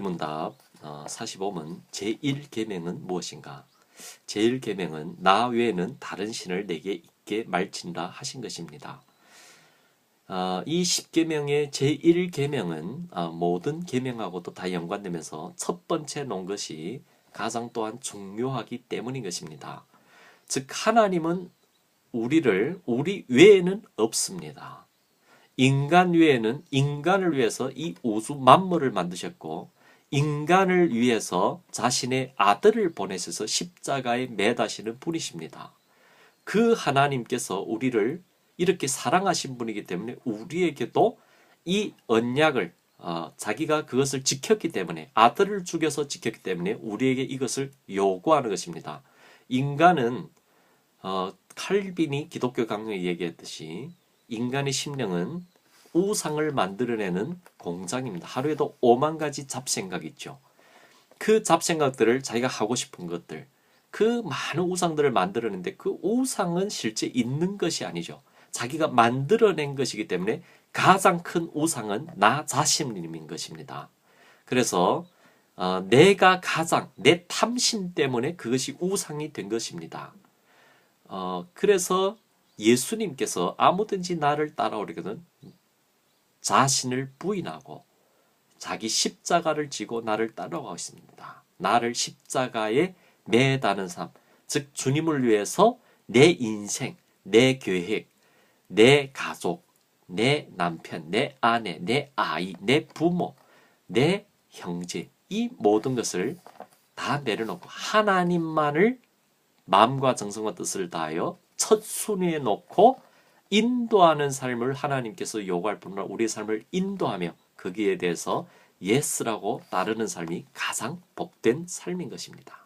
문답 어, 45문 제1계명은 무엇인가? 제1계명은 나 외에는 다른 신을 내게 있게 말친다 하신 것입니다. 어, 이 10계명의 제1계명은 어, 모든 계명하고도 다 연관되면서 첫 번째 놓은 것이 가장 또한 중요하기 때문인 것입니다. 즉 하나님은 우리를 우리 외에는 없습니다. 인간 외에는 인간을 위해서 이 우주 만물을 만드셨고 인간을 위해서 자신의 아들을 보내셔서 십자가에 매다시는 분이십니다. 그 하나님께서 우리를 이렇게 사랑하신 분이기 때문에 우리에게도 이 언약을 어, 자기가 그것을 지켰기 때문에 아들을 죽여서 지켰기 때문에 우리에게 이것을 요구하는 것입니다. 인간은 어, 칼빈이 기독교 강요에 얘기했듯이 인간의 심령은 우상을 만들어내는 공장입니다. 하루에도 5만 가지 잡생각이 있죠. 그 잡생각들을 자기가 하고 싶은 것들, 그 많은 우상들을 만들어내는데 그 우상은 실제 있는 것이 아니죠. 자기가 만들어낸 것이기 때문에 가장 큰 우상은 나 자신인 것입니다. 그래서 어, 내가 가장 내 탐심 때문에 그것이 우상이 된 것입니다. 어, 그래서 예수님께서 아무든지 나를 따라오려거든 자신을 부인하고 자기 십자가를 지고 나를 따라가고 있습니다. 나를 십자가에 매다는 삶, 즉 주님을 위해서 내 인생, 내 계획, 내 가족, 내 남편, 내 아내, 내 아이, 내 부모, 내 형제 이 모든 것을 다 내려놓고 하나님만을 마음과 정성과 뜻을 다하여 첫 순위에 놓고 인도하는 삶을 하나님께서 요구할 뿐만 우리의 삶을 인도하며 거기에 대해서 예스라고 따르는 삶이 가장 복된 삶인 것입니다.